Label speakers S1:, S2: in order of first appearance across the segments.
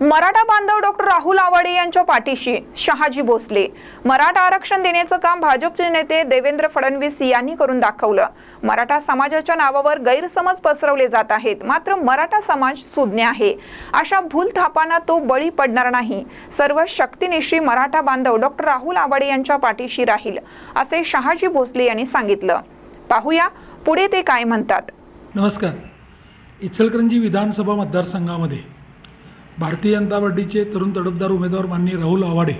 S1: मराठा बांधव डॉक्टर राहुल आवाडे यांच्या पाठीशी शहाजी भोसले. मराठा आरक्षण देण्याचं काम भाजपचे नेते देवेंद्र फडणवीस यांनी करून दाखवलं. मराठा समाजाच्या नावावर गैरसमज पसरवले जात आहेत. मात्र मराठा समाज सुज्ञ आहे. अशा भूल थापांना तो बळी पडणार नाही. सर्व शक्तीनिशी मराठा बांधव डॉक्टर राहुल आवाडे यांच्या पाठीशी राहील असे शहाजी भोसले यांनी सांगितलं. पाहूया पुढे ते काय म्हणतात.
S2: नमस्कार. इचलकरंजी विधानसभा मतदारसंघामध्ये भारतीय जनता पार्टीचे तरुण तडफदार उमेदवार माननीय राहुल आवाडे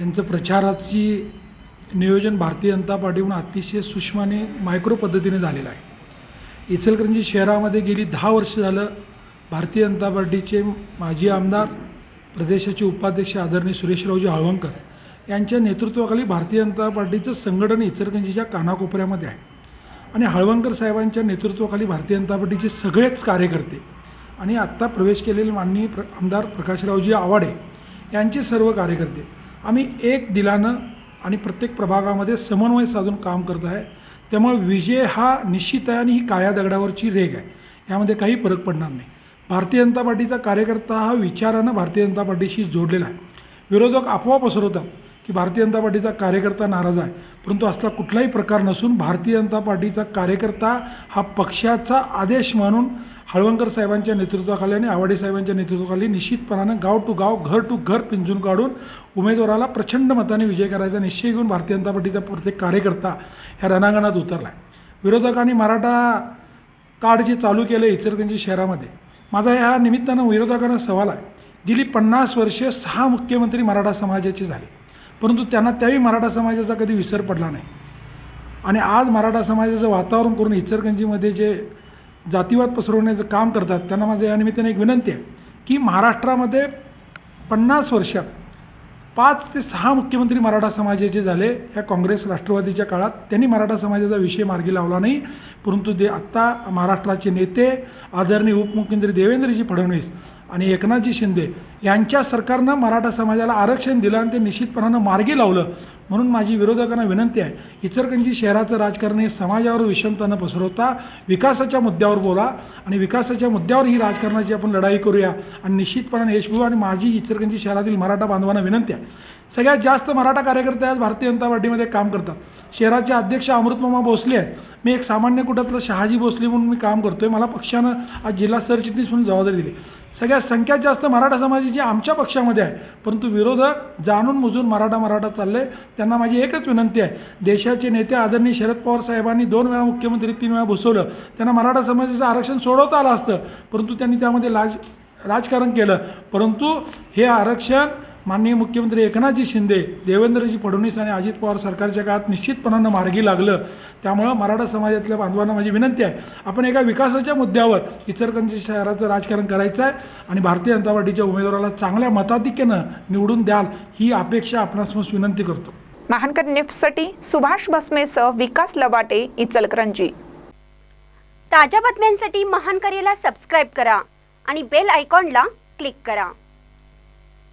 S2: यांचं प्रचाराची नियोजन भारतीय जनता पार्टीहून अतिशय सूक्ष्माने मायक्रो पद्धतीने झालेलं आहे. इचलकरंजी शहरामध्ये गेली दहा वर्ष झालं भारतीय जनता पार्टीचे माजी आमदार प्रदेशाचे उपाध्यक्ष आदरणीय सुरेशरावजी हळवंकर यांच्या नेतृत्वाखाली भारतीय जनता पार्टीचं संघटन इचलकरंजीच्या कानाकोपऱ्यामध्ये आहे. आणि हळवंकर साहेबांच्या नेतृत्वाखाली भारतीय जनता पार्टीचे सगळेच कार्यकर्ते आणि आत्ता प्रवेश केलेले माननीय प्र आमदार प्रकाशरावजी आवाडे यांचे सर्व कार्यकर्ते. आम्ही एक दिलानं आणि प्रत्येक प्रभागामध्ये समन्वय साधून काम करत आहे. त्यामुळे विजय हा निश्चित आहे आणि ही काळ्या दगडावरची रेग आहे. यामध्ये काही फरक पडणार नाही. भारतीय जनता पार्टीचा कार्यकर्ता हा विचारानं भारतीय जनता पार्टीशी जोडलेला आहे. विरोधक अफवा पसरवतात की भारतीय जनता पार्टीचा कार्यकर्ता नाराज आहे. परंतु असला कुठलाही प्रकार नसून भारतीय जनता पार्टीचा कार्यकर्ता हा पक्षाचा आदेश म्हणून हळवंकर साहेबांच्या नेतृत्वाखाली आणि आवाडे साहेबांच्या नेतृत्वाखाली निश्चितपणानं गाव टू गाव घर टू घर पिंजून काढून उमेदवाराला प्रचंड मताने विजय करायचा निश्चय घेऊन भारतीय जनता पार्टीचा प्रत्येक कार्यकर्ता ह्या रणांगणात उतरला आहे विरोधकांनी मराठा कार्ड जे चालू केलं इचलकरंजी शहरामध्ये. माझा ह्या निमित्तानं विरोधकांना सवाल आहे. गेली पन्नास वर्षे सहा मुख्यमंत्री मराठा समाजाचे झाले. परंतु त्यांना त्याही मराठा समाजाचा कधी विसर पडला नाही. आणि आज मराठा समाजाचं वातावरण करून इचलकरंजीमध्ये जे जातीवाद पसरवण्याचं काम करतात. त्यांना माझं या निमित्ताने एक विनंती आहे की महाराष्ट्रामध्ये पन्नास वर्षात पाच ते सहा मुख्यमंत्री मराठा समाजाचे झाले. या काँग्रेस राष्ट्रवादीच्या काळात त्यांनी मराठा समाजाचा विषय मार्गी लावला नाही. परंतु ते आत्ता महाराष्ट्राचे नेते आदरणीय उपमुख्यमंत्री देवेंद्रजी फडणवीस आणि एकनाथजी शिंदे यांच्या सरकारनं मराठा समाजाला आरक्षण दिलं आणि ते निश्चितपणानं मार्गी लावलं म्हणून माझी विरोधकांना विनंती आहे. इचरकंजी शहराचं राजकारण हे समाजावर विषमतानं पसरवता विकासाच्या मुद्द्यावर बोला. आणि विकासाच्या मुद्द्यावर ही राजकारणाची आपण लढाई करूया. आणि निश्चितपणाने यशभू आणि माझी इचलकरंजी शहरातील मराठा बांधवांना विनंती आहे सगळ्यात जास्त मराठा कार्यकर्ते आज भारतीय जनता पार्टीमध्ये काम करतात. शहराचे अध्यक्ष अमृतमामा भोसले आहेत. मी एक सामान्य कुटातलं शहाजी भोसले म्हणून मी काम करतो आहे मला पक्षानं आज जिल्हा सरचिटणीस म्हणून जबाबदारी दिली. सगळ्यात संख्यात जास्त मराठा समाजाची आमच्या पक्षामध्ये आहे परंतु विरोधक जाणून मुजून मराठा मराठा चालले त्यांना माझी एकच विनंती आहे. देशाचे नेते आदरणीय शरद पवार साहेबांनी दोन वेळा मुख्यमंत्री तीन वेळा बसवलं त्यांना मराठा समाजाचं आरक्षण सोडवता आलं असतं परंतु त्यांनी त्यामध्ये लाज राजकारण केलं. परंतु हे आरक्षण माननीय मुख्यमंत्री एकनाथजी शिंदे देवेंद्रजी फडणवीस आणि अजित पवार सरकारच्या काळात निश्चितपणानं मार्गी लागलं. त्यामुळं मराठा समाजातल्या बांधवांना माझी विनंती आहे आपण एका विकासाच्या मुद्द्यावर इचलकरंजी शहराचं राजकारण करायचं आहे आणि भारतीय जनता पार्टीच्या उमेदवाराला चांगल्या मताधिक्यानं निवडून द्याल ही अपेक्षा आपणास विनंती करतो.
S1: महानकर निफ्टसाठी सुभाष भस्मेसह विकास लबाटे इचलकरंजी.
S3: ताज्या बातम्यांसाठी महान करेला सबस्क्राईब करा आणि बेल आयकॉनला क्लिक करा.